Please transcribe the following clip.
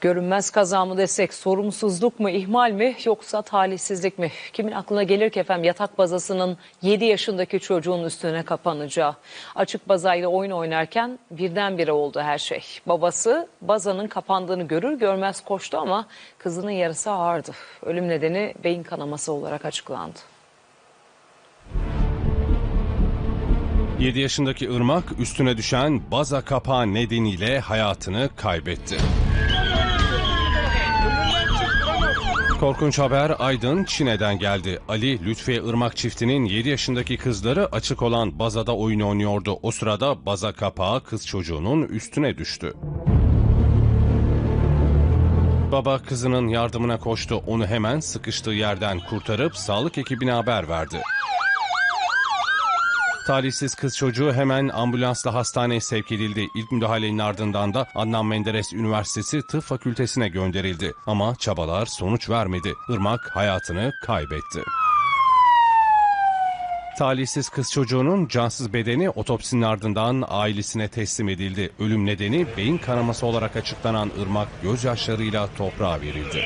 Görünmez kaza mı desek, sorumsuzluk mu, ihmal mi yoksa talihsizlik mi? Kimin aklına gelir ki efendim yatak bazasının 7 yaşındaki çocuğun üstüne kapanacağı. Açık bazayla oyun oynarken birdenbire oldu her şey. Babası bazanın kapandığını görür görmez koştu ama kızının yarısı ağırdı. Ölüm nedeni beyin kanaması olarak açıklandı. 7 yaşındaki Irmak üstüne düşen baza kapağı nedeniyle hayatını kaybetti. Korkunç haber Aydın, Çin'den geldi. Ali, Lütfiye Irmak çiftinin 7 yaşındaki kızları açık olan bazada oyun oynuyordu. O sırada baza kapağı kız çocuğunun üstüne düştü. Baba kızının yardımına koştu. Onu hemen sıkıştığı yerden kurtarıp sağlık ekibine haber verdi. Talihsiz kız çocuğu hemen ambulansla hastaneye sevk edildi. İlk müdahalenin ardından da Adnan Menderes Üniversitesi Tıp Fakültesine gönderildi. Ama çabalar sonuç vermedi. Irmak hayatını kaybetti. Talihsiz kız çocuğunun cansız bedeni otopsinin ardından ailesine teslim edildi. Ölüm nedeni beyin kanaması olarak açıklanan Irmak gözyaşlarıyla toprağa verildi.